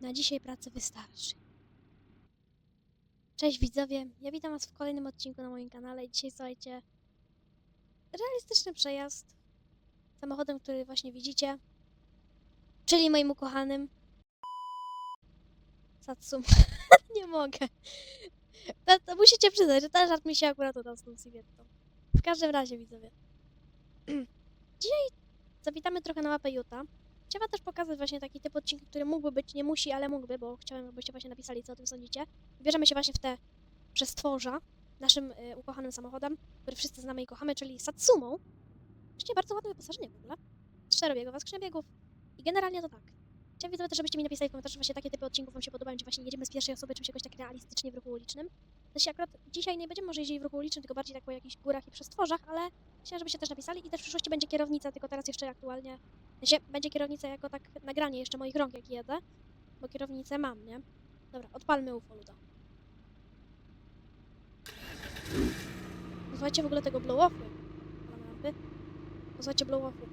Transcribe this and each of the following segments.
Na dzisiaj pracy wystarczy. Cześć widzowie, ja witam was w kolejnym odcinku na moim kanale i dzisiaj słuchajcie realistyczny przejazd samochodem, który właśnie widzicie, czyli moim ukochanym Satsum. Nie mogę. To, to musicie przyznać, że ten żart mi się akurat udał z tą Siviettą. W każdym razie widzowie. Dzisiaj zawitamy trochę na mapę Utah. Chciałam też pokazać właśnie taki typ odcinka, który mógłby być, nie musi, ale mógłby, bo chciałem, żebyście właśnie napisali, co o tym sądzicie. Wybierzemy się właśnie w te przestworza naszym y, ukochanym samochodem, który wszyscy znamy i kochamy, czyli Satsumą. Właśnie bardzo ładne wyposażenie w ogóle. Czterobiegowa skrzynia biegów. I generalnie to tak. Chciałam widzowie też, żebyście mi napisali w komentarzu, właśnie takie typy odcinków wam się podobają, czy właśnie jedziemy z pierwszej osoby, czymś jakoś tak realistycznie w ruchu ulicznym. Się akurat dzisiaj nie będziemy może jeździć w ruchu ulicznym, tylko bardziej tak po jakichś górach i przestworzach, ale chciałam, żebyście też napisali i też w przyszłości będzie kierownica, tylko teraz jeszcze aktualnie będzie kierownica jako tak nagranie jeszcze moich rąk, jak jedę, bo kierownicę mam, nie? Dobra, odpalmy UFO luda. Posłuchajcie w ogóle tego blow-offu. Posłuchajcie blow-offu.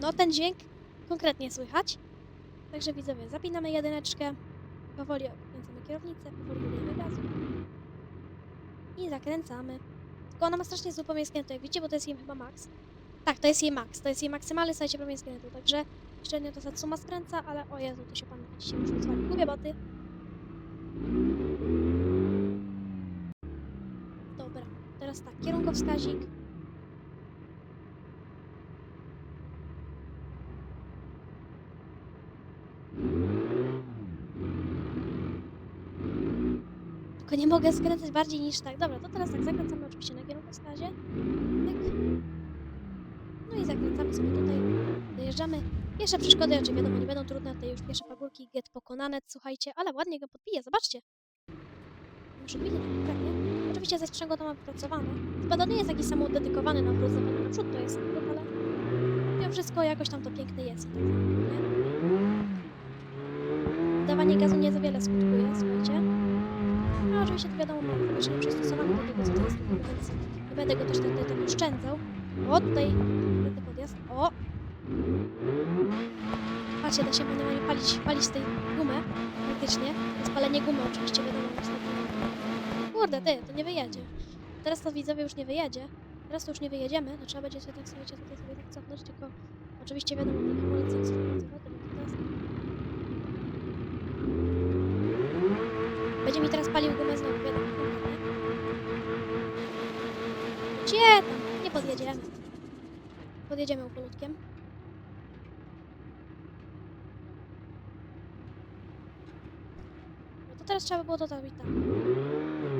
No ten dźwięk konkretnie słychać. Także widzowie, zapinamy jedyneczkę. Powoli kierownicę, dodajemy gazu. I zakręcamy. Tylko ona ma strasznie zły pomiar skrętu, jak widzicie, bo to jest jej chyba max. Tak, to jest jej max, to jest jej maksymalny słuchajcie pomiar skrętu, także średnio to Satsuma skręca, ale o Jezu, to się pan widzicie, już wyzwali. Gubię boty. Dobra, teraz tak, kierunkowskazik. Tylko nie mogę skręcać bardziej niż tak. Dobra, to teraz tak zakręcamy oczywiście na kierunkowskazie. Pyk. No i zakręcamy sobie tutaj. Dojeżdżamy. Pierwsze przeszkody, oczywiście wiadomo, nie będą trudne. Tutaj już pierwsze pagórki, get pokonane, słuchajcie, ale ładnie go podbija, zobaczcie. Już odbije tak konkretnie. Oczywiście ze sprzęgło mam wypracowane. Chyba nie jest jakiś samochód dedykowany na wrócenie naprzód, to jest ale mimo wszystko jakoś tam to piękne jest. Tak, nie? Dawanie gazu nie za wiele skutkuje, słuchajcie. No oczywiście to wiadomo, mam pomieszczenie przystosowane do tego, co to jest, więc nie będę go też tutaj tak oszczędzał. O, tutaj ten podjazd. O! Patrzcie, da się normalnie palić, palić tej gumy, faktycznie. Spalenie gumy oczywiście, wiadomo. Kurde, ty, to nie wyjedzie. Teraz to widzowie już nie wyjedzie. Teraz to już nie wyjedziemy, no trzeba będzie sobie tak, słuchajcie, tutaj sobie tak cofnąć, tylko oczywiście wiadomo, te hamulce podjedziemy. Podjedziemy upolutkiem. No to teraz trzeba by było to zrobić tak.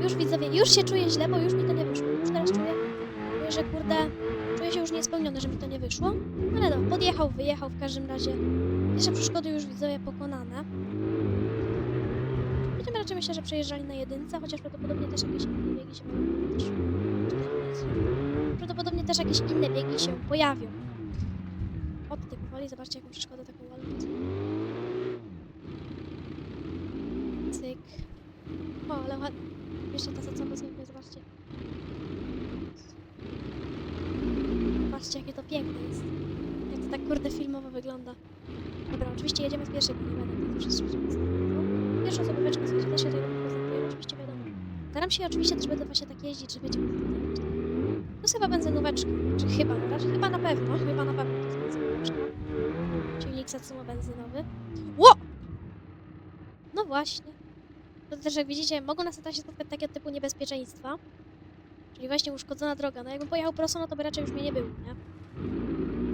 Już widzowie, już się czuję źle, bo już mi to nie wyszło. Już teraz czuję, czuję że kurde, czuję się już niespełniony, że mi to nie wyszło. Ale no, podjechał, wyjechał w każdym razie. Pierwsze przeszkody już widzowie pokonane. Raczej myślę, że przejeżdżali na jedynce, chociaż prawdopodobnie też jakieś inne biegi się pojawią. Prawdopodobnie też jakieś inne biegi się pojawią. Od tej powoli, zobaczcie jaką przeszkodę taką ładną. Cyk. O, ale ładnie. Jeszcze ta zacoba sobie zobaczcie. Patrzcie jakie to piękne jest. Jak to tak kurde filmowo wygląda. Dobra, oczywiście jedziemy z pierwszej, bo nie będę tutaj przez Pierwszą sobie też się tego prezentuję, oczywiście wiadomo. Staram się oczywiście też będę właśnie tak jeździć, że wiecie, to jest chyba benzynóweczka, czy chyba, no raczej chyba na pewno, chyba na pewno to jest benzynóweczka. Silnik Satsuma benzynowy. Ło! No właśnie. To też jak widzicie, mogą nas się spotkać takie typu niebezpieczeństwa. Czyli właśnie uszkodzona droga. No jakbym pojechał prosto, no to by raczej już mnie nie było, nie?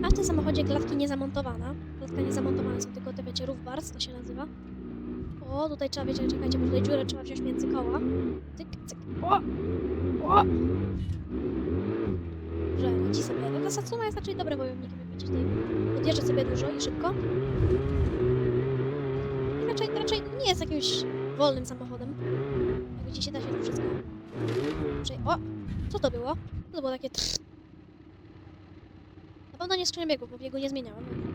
A w tym samochodzie klatki niezamontowana. Klatka niezamontowana są tylko te, wiecie, roof bars, to się nazywa. O, tutaj trzeba, wiecie, czekajcie, bo tutaj dziurę trzeba wziąć między koła. Tyk, cyk, o! O! Że radzi sobie. No Satsuma jest raczej dobrym wojownikiem, jak widzicie, tutaj podjeżdża sobie dużo i szybko. I raczej, raczej nie jest jakimś wolnym samochodem. Jak widzicie, da się to wszystko. Raczej, o! Co to było? To było takie trrr? Na pewno nie skrzynia biegów, bo biegu nie zmieniałam. dobra.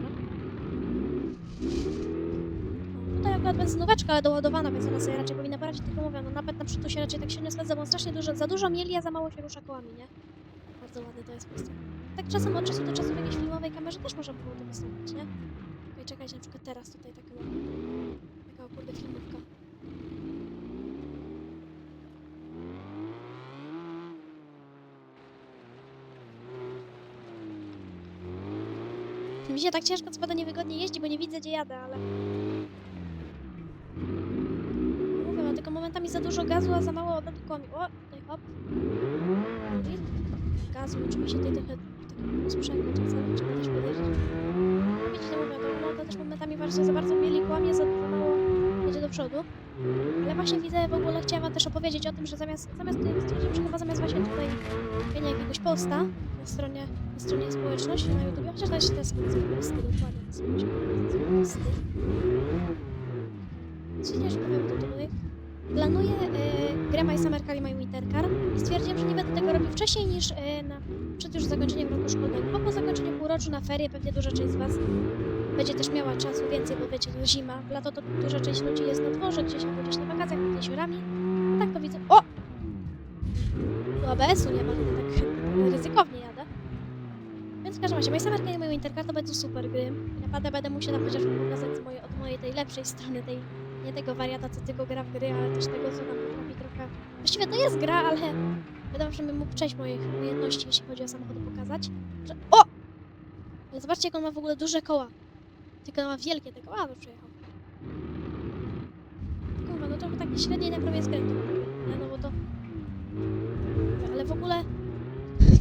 Tutaj akurat benzynóweczka, ale doładowana, więc ona sobie raczej powinna brać, tylko mówię, no napęd na przód się raczej tak się nie sprawdza, bo on strasznie dużo, za dużo mieli, a za mało się rusza kołami, nie? Bardzo ładny to jest po prostu. Tak czasem od czasu do czasu w jakiejś filmowej kamerze też można było to wystąpić, nie? Okej, czekajcie, na przykład teraz tutaj taka, taka kurde filmówka. Mi się tak ciężko co prawda niewygodnie jeździ, bo nie widzę gdzie jadę, ale... Mówię, mam tylko momentami za dużo gazu, a za mało odlotu komi. O, tutaj hop. Gazu, oczywiście tutaj trochę takiego sprzęgu czasem, trzeba też podejrzeć. Widzicie, mówię, to, no, to też momentami właśnie za bardzo mieli kłamie, za, mało jedzie do przodu. Ale właśnie widzę, w ogóle chciałam wam też opowiedzieć o tym, że zamiast, zamiast stwierdziłem, że chyba zamiast właśnie tutaj robienia jakiegoś posta na stronie, na stronie społeczności na YouTube, chociaż też to jest posty dokładnie, posty. Nie, że powiem to tutaj. Planuję y, grę My Summer Car i My Winter Car i stwierdziłem, że nie będę tego robił wcześniej niż y, na, przed już zakończeniem roku szkolnego, bo po zakończeniu półroczu na ferie pewnie duża część z Was będzie też miała czasu więcej, bo wiecie, to zima, w lato to duża część ludzi jest na dworze, gdzieś albo gdzieś na wakacjach, nad jeziorami. A tak to widzę. O! Tu ABS-u nie ma, tak ryzykownie jadę. Więc w każdym razie, moja samerka i moją Intercar to będą super gry. Naprawdę będę musiała chociaż pokazać z mojej, od mojej tej lepszej strony, tej nie tego wariata, co tylko gra w gry, ale też tego, co tam potrafi trochę... Właściwie to jest gra, ale wydaje że bym mógł część moich umiejętności, jeśli chodzi o samochody, pokazać. Że... O! Ale zobaczcie, jak on ma w ogóle duże koła. Tylko on ma wielkie te koła, a to przejechał. Kurwa, no trochę takie średnie na prawie skrętu. No bo to... Ale w ogóle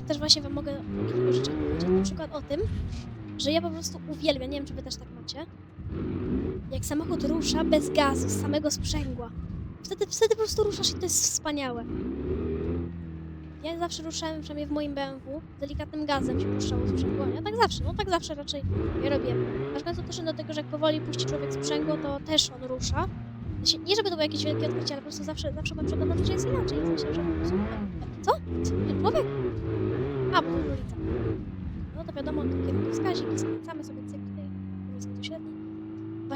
też właśnie wam mogę o kilku rzeczach powiedzieć. Na przykład o tym, że ja po prostu uwielbiam, nie wiem czy wy też tak macie, jak samochód rusza bez gazu, z samego sprzęgła. Wtedy, wtedy po prostu ruszasz i to jest wspaniałe. Ja zawsze ruszałem, przynajmniej w moim BMW, delikatnym gazem się puszczało sprzęgło. Ja tak zawsze, no tak zawsze raczej ja robię. Aż końcu doszedłem do tego, że jak powoli puści człowiek sprzęgło, to też on rusza. Znaczy, Nie żeby to było jakieś wielkie odkrycie, ale po prostu zawsze, zawsze byłem przekonana, że jest inaczej. W sensie, że po prostu... Co? Nie, Człowiek? A, bo ulica. No to wiadomo, to kierunkowskazik i skręcamy sobie cyk tutaj, powiedzmy tu średni.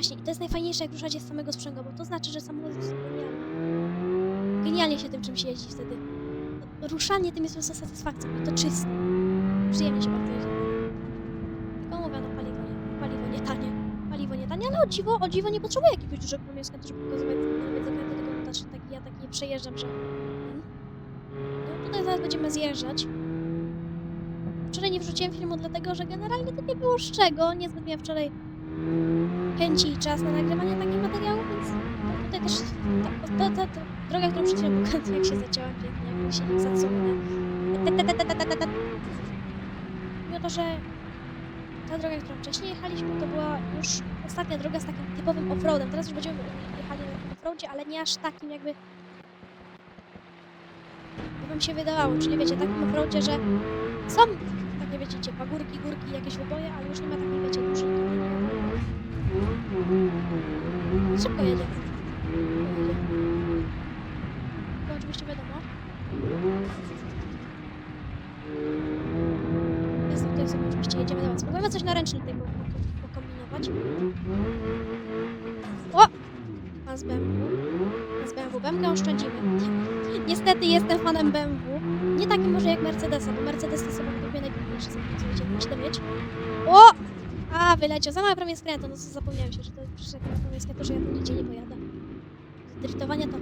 Właśnie, i to jest najfajniejsze, jak ruszacie z samego sprzęgła, bo to znaczy, że samochód jest genialny. Genialnie się tym czymś jeździ wtedy. Ruszanie tym jest po prostu satysfakcją i to czysto. Przyjemnie się bardzo jeździ. Tylko mówię, no paliwo nie, paliwo nie tanie. Paliwo nie tanie, ale o dziwo, o dziwo nie potrzebuję jakiegoś dużego pomieszkania, żeby pokazywać nawet zakręty, no, też taki, ja tak nie przejeżdżam, że... ten. No tutaj zaraz będziemy zjeżdżać. Wczoraj nie wrzuciłem filmu, dlatego że generalnie to nie było z czego. Niezbyt miałem wczoraj chęci i czas na nagrywanie takich materiałów, więc tutaj też ta, ta, ta, ta droga, którą przed chwilą pokazałem, jak się zaciąłem pięknie, jak się nie zatrzymuje. Mimo to, że ta droga, którą wcześniej jechaliśmy, to była już ostatnia droga z takim typowym offroadem. Teraz już będziemy jechali na takim offroadzie, ale nie aż takim jakby jak wam się wydawało, czyli wiecie, takim offroadzie, że są takie, wiecie, pagórki, górki, jakieś wyboje, ale już nie ma takich, wiecie, dużych Szybko jedzie. To oczywiście wiadomo. Jest tutaj sobie oczywiście jedziemy was. Spróbujemy coś na ręczny tutaj po- po- pokombinować. O! Pan z BMW. Pan z BMW. BMW oszczędzimy. Niestety jestem fanem BMW. Nie takim może jak Mercedesa, bo Mercedes to sobie lubię najpiękniejszy samochód, co myślę mieć. O! A, wyleciał. Za małe prawie skrętu, no co zapomniałem się, że to na prawie skrętu, że ja tu nigdzie nie pojadę. Driftowanie to...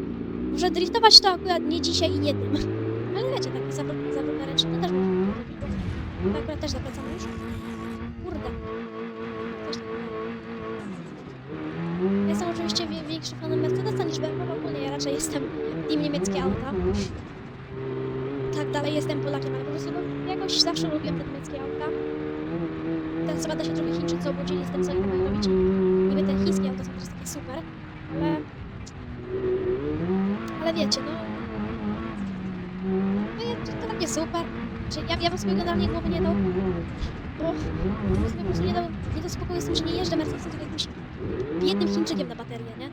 Może driftować to akurat nie dzisiaj i nie tym. Ale wiecie, taki zawrót, zawrót na ręczny też bo to akurat też zapracamy już. Kurde. Też tak. Ja Jestem oczywiście większym fanem Mercedesa niż BMW, bo ja raczej jestem team niemieckie auta. Tak, dalej jestem Polakiem, ale po prostu no, jakoś zawsze lubiłem te niemieckie auta. Teraz chyba się trochę Chińczycy obudzili z tym, co ich mają robić. Niby te chińskie auta są też takie super, ale... Ale wiecie, no... No ja- to, to takie super. Czy ja, ja bym sobie generalnie głowy nie dał, bo ja sobie po prostu nie dał, nie dał spokoju z tym, że nie jeżdżę Mercedesem, tylko jakimś biednym Chińczykiem na baterię, nie?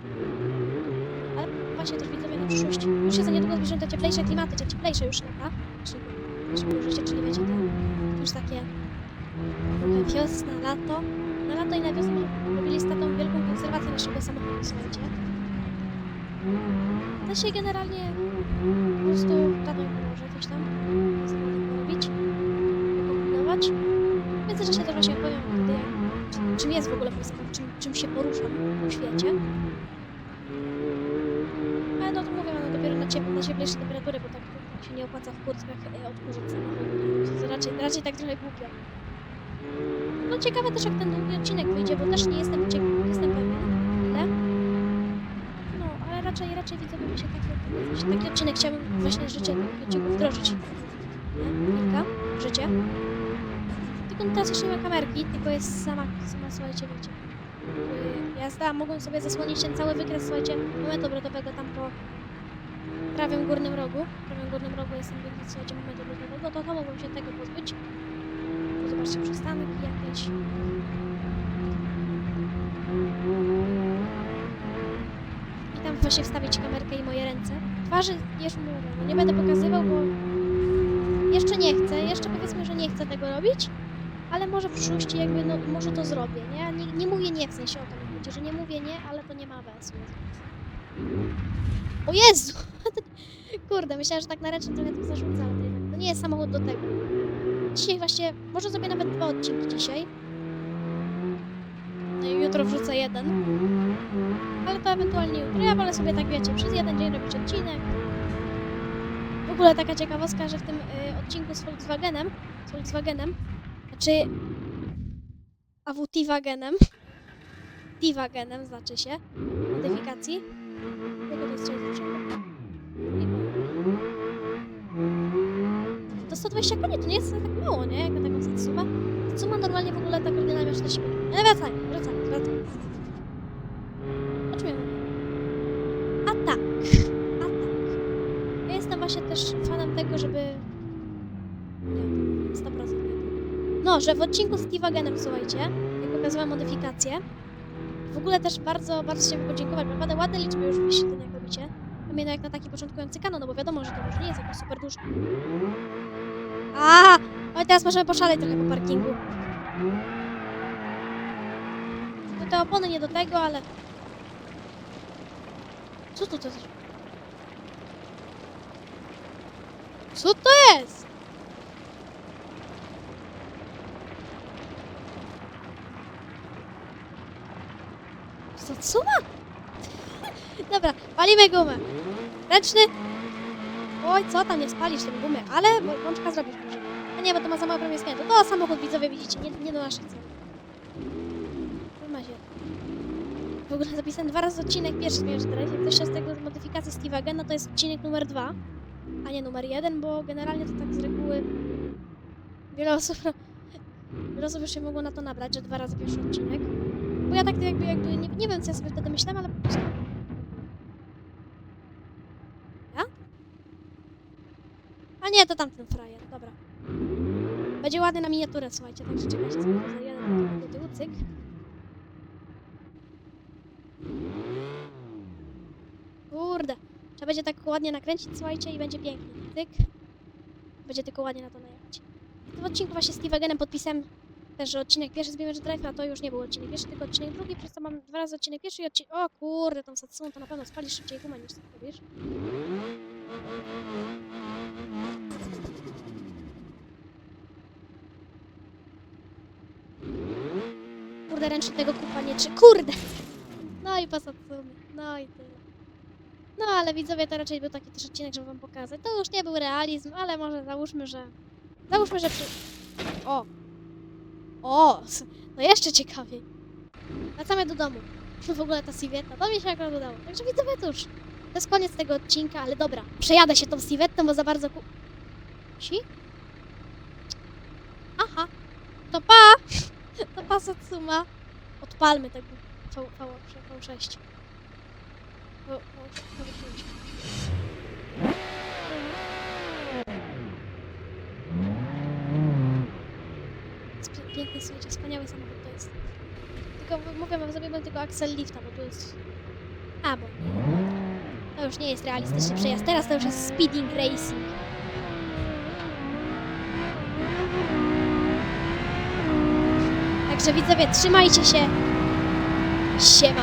Ale właśnie też widzowie na przyszłość. Już się za niedługo zbliżą te cieplejsze klimaty, te cieplejsze już lata. Czyli, czyli, wiecie, te już takie wiosna, lato. Na lato i na wiosnę robili z tatą wielką konserwację naszego samochodu, słuchajcie. To się generalnie po prostu tato mi pomoże coś tam robić, kombinować. Więc że się trochę się powiem wtedy, czym- jest w ogóle muzyka, czym, czym się poruszam w świecie. Ale no to mówię, no dopiero na, ciep- na cieplejsze temperatury, bo tak to się nie opłaca w kurtkach e, odkurzyć samochodu. To raczej, raczej tak trochę głupio. No ciekawe też jak ten długi odcinek wyjdzie, bo też nie jestem, ciek- jestem pewien ile. No, ale raczej, raczej widzowie mi się taki, taki, odcinek chciałbym właśnie życzę takich wdrożyć. Kilka życie. Tylko no teraz jeszcze nie ma kamerki, tylko jest sama, sama słuchajcie, wiecie. yy, Jazda, mogłem sobie zasłonić ten cały wykres, słuchajcie, momentu obrotowego tam po prawym górnym rogu. W prawym górnym rogu jest ten wykres, słuchajcie, momentu obrotowego, to to mogłem się tego pozbyć. Tu zobaczcie, przystanki jakieś. I tam właśnie wstawić kamerkę i moje ręce. Twarzy już mówię, nie będę pokazywał, bo jeszcze nie chcę, jeszcze powiedzmy, że nie chcę tego robić, ale może w przyszłości jakby, no może to zrobię, nie? Nie, nie mówię nie, w sensie o to mi chodzi, że nie mówię nie, ale to nie ma ABS-u. O Jezu! Kurde, myślałam, że tak na ręcznym trochę tym jednak, to nie jest samochód do tego. Dzisiaj właśnie, może zrobię nawet dwa odcinki dzisiaj. No i jutro wrzucę jeden. Ale to ewentualnie jutro. Ja wolę sobie tak, wiecie, przez jeden dzień robić odcinek. W ogóle taka ciekawostka, że w tym y, odcinku z Volkswagenem, z Volkswagenem, znaczy AWT-Wagenem, T-Wagenem znaczy się, modyfikacji. Tego to jest coś lepszego. Nie powiem. To 120 koni, to nie jest tak mało, nie? Jak na taką Satsuma. Satsuma normalnie w ogóle tak oryginalnie miał 40 koni. Ale wracaj, wracaj, wracaj. O czym ja mówię? A tak, a tak. Ja jestem właśnie też fanem tego, żeby... Nie, 100% nie. No, że w odcinku z T-Wagenem, słuchajcie, jak pokazywałam modyfikację, w ogóle też bardzo, bardzo chciałabym podziękować, bo ładne liczby już wyświetleń Pamiętam jak na taki początkujący kanał, no bo wiadomo, że to może nie jest jakoś super dużo. A, ale teraz możemy poszaleć trochę po parkingu. No te opony nie do tego, ale... Co tu to jest? Co to jest? Co, co ma? Dobra, palimy gumę. Ręczny. Oj, co tam, nie spalisz tej gumy, ale łączka zrobisz może. A nie, bo to ma za małe prawie skrętu. To samochód widzowie widzicie, nie, nie do naszych celów. W ogóle zapisałem dwa razy odcinek pierwszy zmierz teraz. Jak ktoś się z tego modyfikacji Steve'agena, to jest odcinek numer dwa, a nie numer jeden, bo generalnie to tak z reguły wiele osób, wiele osób już się mogło na to nabrać, że dwa razy pierwszy odcinek. Bo ja tak jakby, jakby nie, nie wiem co ja sobie wtedy myślałam, ale po prostu A nie, to tamten frajer, dobra. Będzie ładny na miniaturę, słuchajcie, także czekajcie za jeden do tyłu, cyk. Kurde, trzeba będzie tak ładnie nakręcić, słuchajcie, i będzie pięknie, cyk. Będzie tylko ładnie na to najechać. W odcinku właśnie z Steve'enem podpisałem też, odcinek pierwszy z Beamer Drive, a to już nie był odcinek pierwszy, tylko odcinek drugi, przez to mam dwa razy odcinek pierwszy i odcinek... O kurde, tą Satsumą to na pewno spali szybciej gumę niż ty powiesz. Kurde, ręcznie tego kupa nie trzy. Kurde! No i po Satsumie. No i tyle. No ale widzowie, to raczej był taki też odcinek, żeby wam pokazać. To już nie był realizm, ale może załóżmy, że... Załóżmy, że przy... O! O! No jeszcze ciekawiej. Wracamy do domu. W ogóle ta Siwietta, to mi się akurat udało. Także widzowie, to już. To jest koniec tego odcinka, ale dobra. Przejadę się tą Siwettą, bo za bardzo ku... Si? Aha. To pa! To pa Satsuma. Odpalmy tego V, v, v, V6. V, v, V6. Jest pie- Piękny, słuchajcie, wspaniały samochód to jest. Tylko mówię wam, zrobimy tylko Axel Lifta, bo tu jest... A, bo. To już nie jest realistyczny przejazd. Teraz to już jest speeding racing. Także widzowie, trzymajcie się. Siema.